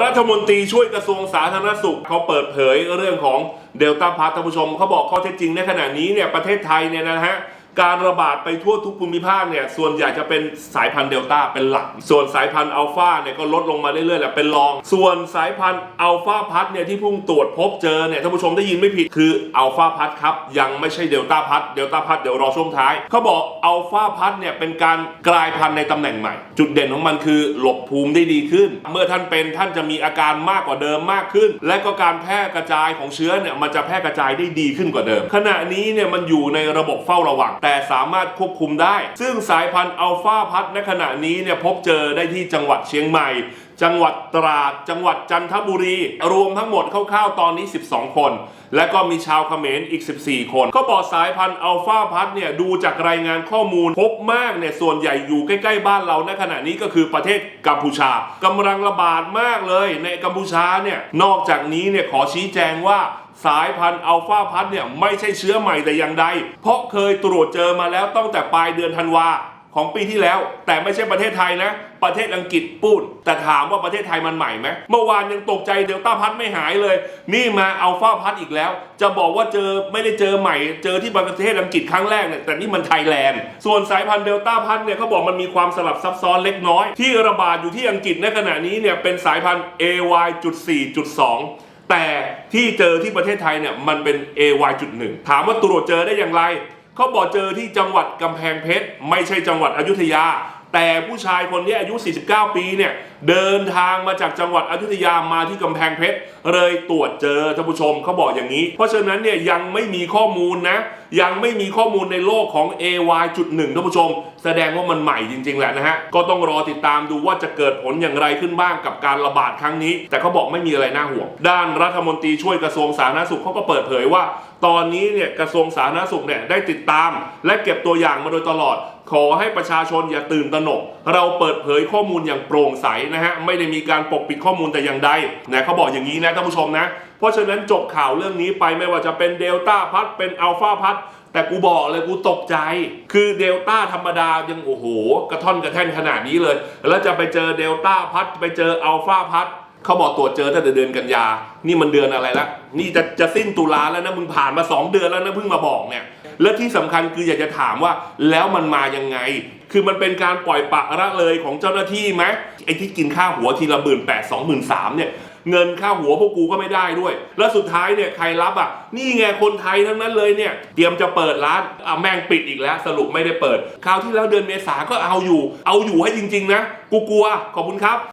รัฐมนตรีช่วยกระทรวงสาธารณสุขเขาเปิดเผยเรื่องของเดลต้าพัทท่านผู้ชมเขาบอกข้อเท็จจริงในขณะนี้เนี่ยประเทศไทยเนี่ยนะฮะ การระบาดไปทั่วทุกภูมิภาคเนี่ยส่วนใหญ่จะเป็นสายพันธุ์เดลต้าเป็นหลัก ส่วนสายพันธุ์อัลฟาเนี่ยก็ลดลงมาเรื่อยๆแหละเป็นรอง ส่วนสายพันธุ์อัลฟาพัทเนี่ยที่พุ่งตรวจพบเจอเนี่ยท่านผู้ชมได้ยินไม่ผิดคืออัลฟาพัทครับยังไม่ใช่เดลต้าพัทเดลต้าพัทเดี๋ยวรอช่วงท้ายเขาบอกอัลฟาพัทเนี่ยเป็นการกลายพันธุ์ในตำแหน่งใหม่ จุดเด่นของมันคือหลบภูมิได้ดีขึ้น เมื่อท่านเป็นท่านจะมีอาการมากกว่าเดิมมากขึ้น และก็การแพร่กระจายของเชื้อเนี่ยมันจะแพร่กระจายได้ดีขึ้นกว่าเดิม ขณะนี้เนี่ยมันอยู่ในระบบเฝ้าระวังแต่สามารถควบคุมได้ ซึ่งสายพันธุ์อัลฟาพัทในขณะนี้เนี่ยพบเจอได้ที่จังหวัดเชียงใหม่ จังหวัดตราด จังหวัดจันทบุรี รวมทั้งหมดคร่าวๆตอนนี้ 12 คน และก็มีชาวเขมรอีก 14 คนเขาบอกสายพันธุ์อัลฟาพัทเนี่ยดูจากรายงานข้อมูล พบมากเนี่ยส่วนใหญ่อยู่ใกล้ๆบ้านเราในขณะนี้ก็คือประเทศกัมพูชากำลังระบาดมากเลยในกัมพูชาเนี่ยนอกจากนี้เนี่ยขอชี้แจงว่าสายพันธุ์อัลฟาพัทเนี่ยไม่ใช่เชื้อใหม่แต่อย่างใด เพราะเคยตรวจเจอมาแล้วตั้งแต่ปลายเดือนธันวา ของปีที่แล้ว แต่ไม่ใช่ประเทศไทยนะ ประเทศอังกฤษปูดแต่ถามว่าประเทศไทยมันใหม่ไหมเมื่อวานยังตกใจเดลต้าพัทไม่หายเลย นี่มาอัลฟาพัทอีกแล้ว จะบอกว่าเจอไม่ได้เจอใหม่ เจอที่ประเทศอังกฤษครั้งแรกเนี่ยแต่นี่มันไทยแลนด์ส่วนสายพันธุ์เดลต้าพัทเนี่ยเขาบอกมันมีความสลับซับซ้อนเล็กน้อย ที่ระบาดอยู่ที่อังกฤษในขณะนี้เนี่ยเป็นสายพันธุ์ AY.4.2 แต่ที่เจอที่ประเทศไทยเนี่ยมันเป็น AY.1 ถามว่าตรวจเจอได้อย่างไร เขาบอกเจอที่จังหวัดกำแพงเพชรไม่ใช่จังหวัดอยุธยา แต่ผู้ชายคนนี้อายุ 49 ปีเนี่ยเดินทางมาจากจังหวัดอยุธยามาที่กำแพงเพชรเลยตรวจเจอท่านผู้ชมเขาบอกอย่างนี้ เพราะฉะนั้นเนี่ยยังไม่มีข้อมูลนะยังไม่มีข้อมูลในโลกของ AY.1 ท่านผู้ชม แสดงว่ามันใหม่จริง ๆ แหละนะฮะ ก็ต้องรอติดตามดูว่าจะเกิดผลอย่างไรขึ้นบ้างกับการระบาดครั้งนี้ แต่เขาบอกไม่มีอะไรน่าห่วง ด้านรัฐมนตรีช่วยกระทรวงสาธารณสุขเขาก็เปิดเผยว่า ตอนนี้เนี่ยกระทรวงสาธารณสุขเนี่ยได้ติดตาม และเก็บตัวอย่างมาโดยตลอด ขอให้ประชาชนอย่าตื่นตระหนก เราเปิดเผยข้อมูลอย่างโปร่งใสนะฮะไม่ได้มีการปกปิดข้อมูลแต่อย่างใดนะเขาบอกอย่างนี้นะท่านผู้ชมนะ เพราะฉะนั้นจบข่าวเรื่องนี้ไปไม่ว่าจะเป็นเดลต้าพัทเป็นอัลฟาพัท แต่กูบอกเลยกูตกใจ คือเดลต้าธรรมดายังโอ้โห กระท่อนกระแท่นขนาดนี้เลย แล้วจะไปเจอเดลต้าพัทไปเจออัลฟาพัทเขาบอกตรวจเจอตั้งแต่เดือนกันยา นี่มันเดือนอะไรละนี่จะจะสิ้นตุลาแล้วนะมึงผ่านมา 2 เดือนแล้วนะเพิ่งมาบอกเนี่ย และที่สำคัญคืออยากจะถามว่าแล้วมันมายังไง คือมันเป็นการปล่อยปะละเลยของเจ้าหน้าที่ไหมไอ้ที่กินค่าหัวทีละหมื่นแปดสองหมื่นสามเนี่ย เงินค่าหัวพวกกูก็ไม่ได้ด้วย แล้วสุดท้ายเนี่ยใครรับอะ นี่ไงคนไทยทั้งนั้นเลยเนี่ย เตรียมจะเปิดร้านอะแม่งปิดอีกแล้ว สรุปไม่ได้เปิด คราวที่แล้วเดือนเมษาก็เอาอยู่ เอาอยู่ให้จริง ๆ นะ กูกลัว ขอบคุณครับ